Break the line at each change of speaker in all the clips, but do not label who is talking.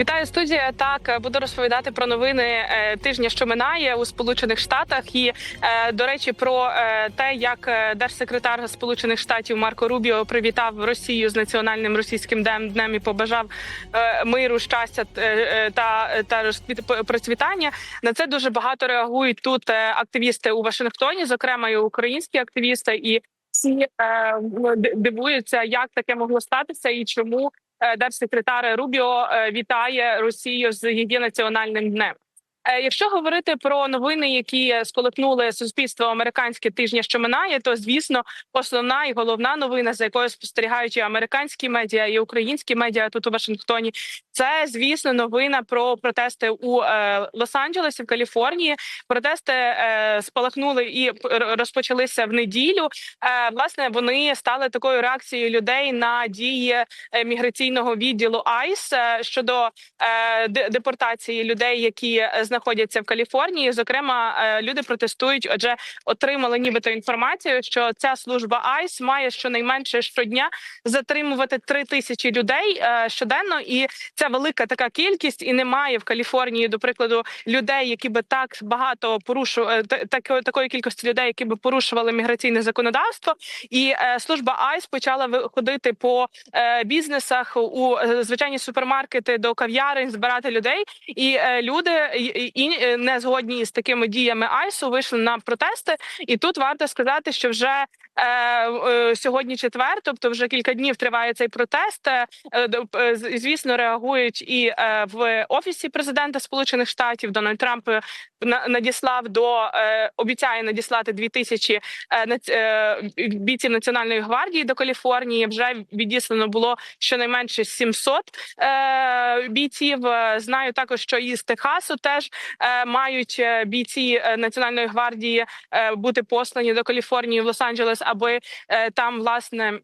Вітаю студія. Так буду розповідати про новини е, тижня, що минає у Сполучених Штатах, і е, до речі, про е, те, як е, держсекретар Сполучених Штатів Марко Рубіо привітав Росію з національним російським днем днем і побажав е, миру, щастя е, е, та та процвітання. На це дуже багато реагують тут е, активісти у Вашингтоні, зокрема і українські активісти, і всі е, дивуються, як таке могло статися і чому е, держсекретар Рубіо е, вітає Росію з її національним днем. Е, Якщо говорити про новини, які сколихнули суспільство американське тижня, що минає, то звісно, основна і головна новина, за якою спостерігають і американські медіа і українські медіа тут у Вашингтоні, це звісно новина про протести у е, Лос-Анджелесі в Каліфорнії. Протести е, спалахнули і розпочалися в неділю. Е, власне, вони стали такою реакцією людей на дії е, міграційного відділу АЙС е, щодо е, депортації людей, які е, знаходяться в Каліфорнії. Зокрема, е, люди протестують, отже, отримали нібито інформацію, що ця служба АЙС має щонайменше щодня затримувати три тисячі людей е, щоденно, і це велика така кількість, і немає в Каліфорнії, до прикладу, людей, які би так багато порушували такої такої кількості людей, які би порушували міграційне законодавство. І е, служба АЙС почала виходити по е, бізнесах у е, звичайні супермаркети до кав'ярень, збирати людей. І е, люди і, е, не згодні з такими діями АЙСу вийшли на протести. І тут варто сказати, що вже е, е, сьогодні четвер, тобто вже кілька днів триває цей протест. Звісно, реагують і в офісі президента Сполучених Штатів. Дональд Трамп на- надіслав до обіцяє надіслати дві тисячі е, нац- е, бійців національної гвардії до Каліфорнії. Вже відіслано було щонайменше 700 е, бійців. Знаю також, що із Техасу теж е, мають е, бійці е, національної гвардії бути послані до Каліфорнії в Лос-Анджелес, аби там власне.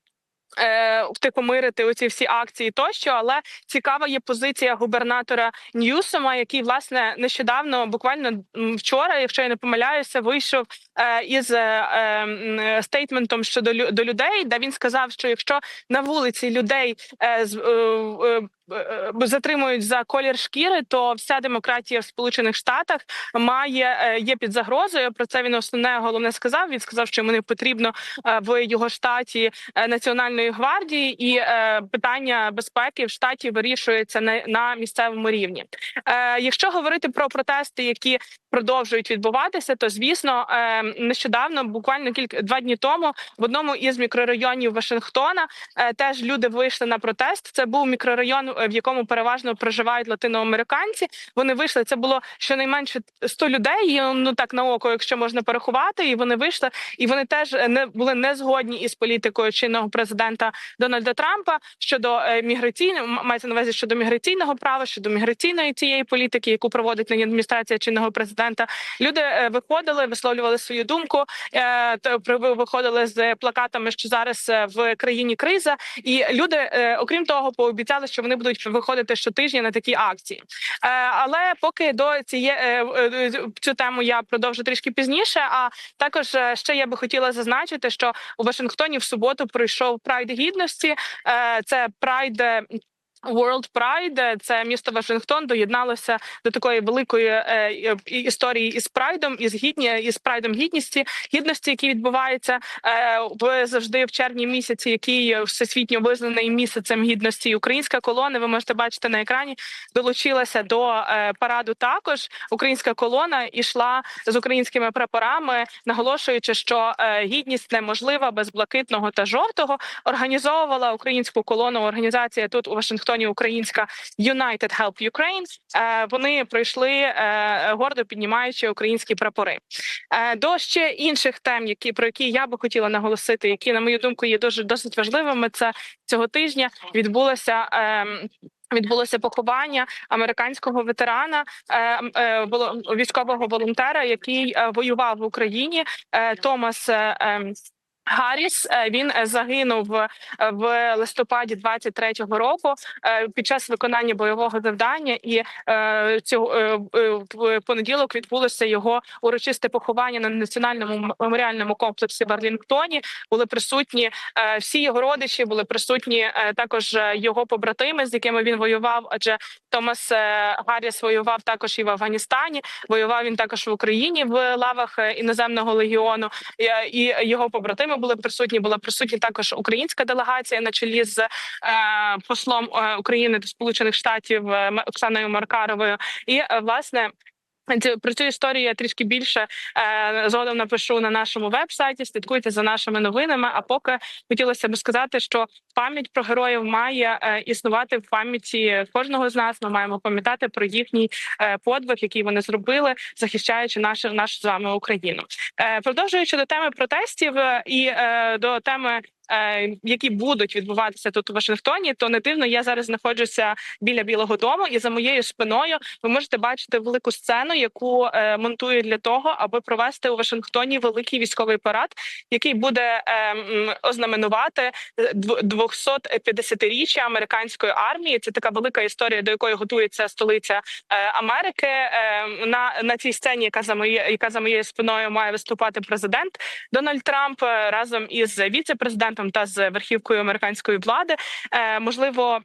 Втихомирити оці всі акції тощо, але цікава є позиція губернатора Ньюсома, який власне нещодавно, буквально вчора, якщо я не помиляюся, вийшов із е, е, стейтментом щодо до людей, де він сказав, що якщо на вулиці людей з- затримують за колір шкіри, то вся демократія в Сполучених Штатах має е, є під загрозою. Про це він основне головне сказав. Він сказав, що йому не потрібно е, в його штаті е, національної гвардії, і е, питання безпеки в штаті вирішується на, місцевому рівні. Е, Якщо говорити про протести, які продовжують відбуватися, то звісно е, нещодавно, буквально кілька два дні тому, в одному із мікрорайонів Вашингтона е, теж люди вийшли на протест. Це був мікрорайон, в якому переважно проживають латиноамериканці. Вони вийшли. Це було щонайменше 100 людей. Ну так на око, якщо можна порахувати, і вони вийшли, і вони теж не були не згодні із політикою чинного президента Дональда Трампа щодо е, міграційного мається на увазі щодо міграційного права, щодо міграційної цієї політики, яку проводить нині адміністрація чинного президента. Люди е, виходили, висловлювали свою думку. е, виходили з плакатами, що зараз е, в країні криза, і люди, окрім того, пообіцяли, що вони будуть виходити щотижня на такі акції. Але поки до цієї цю тему я продовжу трішки пізніше. А також ще я би хотіла зазначити, що у Вашингтоні в суботу пройшов прайд гідності. Це прайд. Е, World Pride, це місто Вашингтон, доєдналося до такої великої е, історії із прайдом, із гідні із прайдом гідності, гідності, які відбуваються е, в завжди в червні місяці, який всесвітньо визнаний місяцем гідності. Українська колона, ви можете бачити на екрані, долучилася до е, параду. Також українська колона йшла з українськими прапорами, наголошуючи, що е, гідність неможлива без блакитного та жовтого. Організовувала українську колону організація тут у Вашингтоні. Українська United Help Ukraine. Е, Вони пройшли е, гордо піднімаючи українські прапори. Е, До ще інших тем, які про які я би хотіла наголосити, які на мою думку є дуже досить важливими. Це цього тижня відбулося. ем, Відбулося поховання американського ветерана військового волонтера, який воював в Україні. Томас ем, Гарріс е, він е, загинув е, в листопаді 23-го року під час виконання бойового завдання, і цього в понеділок відбулося його урочисте поховання на національному меморіальному комплексі в Арлінгтоні. Були присутні всі його родичі, були присутні також його побратими, з якими він воював. Адже Томас Гарріс воював також і в Афганістані. Воював він також в Україні в лавах іноземного легіону. І його побратими були присутні. Була присутня також українська делегація на чолі з е, послом е, України до Сполучених Штатів е, Оксаною Маркаровою. І е, власне. Про цю історію я трішки більше е, згодом напишу на нашому вебсайті. Слідкуйте за нашими новинами. А поки хотілося б сказати, що пам'ять про героїв має е, існувати в пам'яті кожного з нас. Ми маємо пам'ятати про їхній е, подвиг, який вони зробили, захищаючи нашу нашу з вами Україну. Продовжуючи до теми протестів і до теми. Е, Які будуть відбуватися тут у Вашингтоні, то не дивно, я зараз знаходжуся біля Білого Дому, і за моєю спиною ви можете бачити велику сцену, яку е, монтують для того, аби провести у Вашингтоні великий військовий парад, який буде е, ознаменувати е, дв- 250-річчя американської армії. Це така велика історія, до якої готується столиця Америки. На, на цій сцені, яка за моє, яка за моєю спиною має виступати президент Дональд Трамп разом із віце-президентом та з верхівкою американської влади. Е, можливо.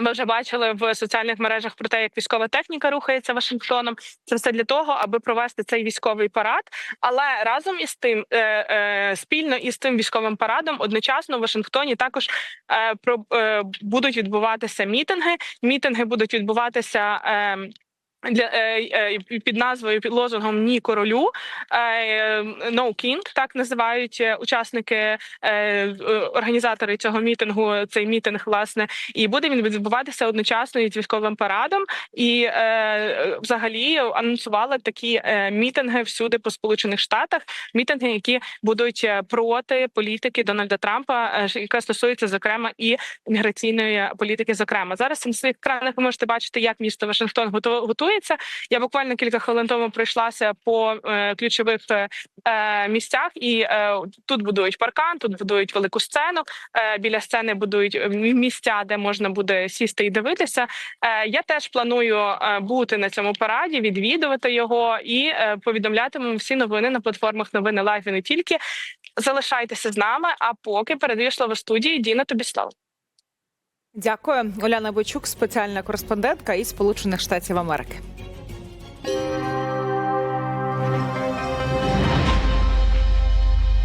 Ми вже бачили в соціальних мережах про те, як військова техніка рухається Вашингтоном. Це все для того, аби провести цей військовий парад. Але разом із тим, е, е, спільно із тим військовим парадом, одночасно в Вашингтоні також будуть відбуватися мітинги. Мітинги будуть відбуватися. Для е, е, під назвою під лозунгом Ні королю е, «No King», так називають учасники організатори цього мітингу. Цей мітинг власне і буде він відбуватися одночасно із військовим парадом. І взагалі анонсували такі мітинги всюди по сполучених штатах. Мітинги, які будуть проти політики Дональда Трампа, яка стосується зокрема і міграційної політики. Зокрема, зараз на своїх екранах ви можете бачити, як місто Вашингтон готу- готується. Я буквально кілька хвилин тому пройшлася по е, ключових е, е, місцях, і е, тут будують паркан, тут будують велику сцену. Е, біля сцени будують е, місця, де можна буде сісти і дивитися. Е, я теж планую е, бути на цьому параді, відвідувати його і е, повідомлятиму всі новини на платформах новини Лайф і не тільки. Залишайтеся з нами. А поки передаю слово студії Діна. Тобі слово.
Дякую, Оляна Бойчук, спеціальна кореспондентка із Сполучених Штатів Америки.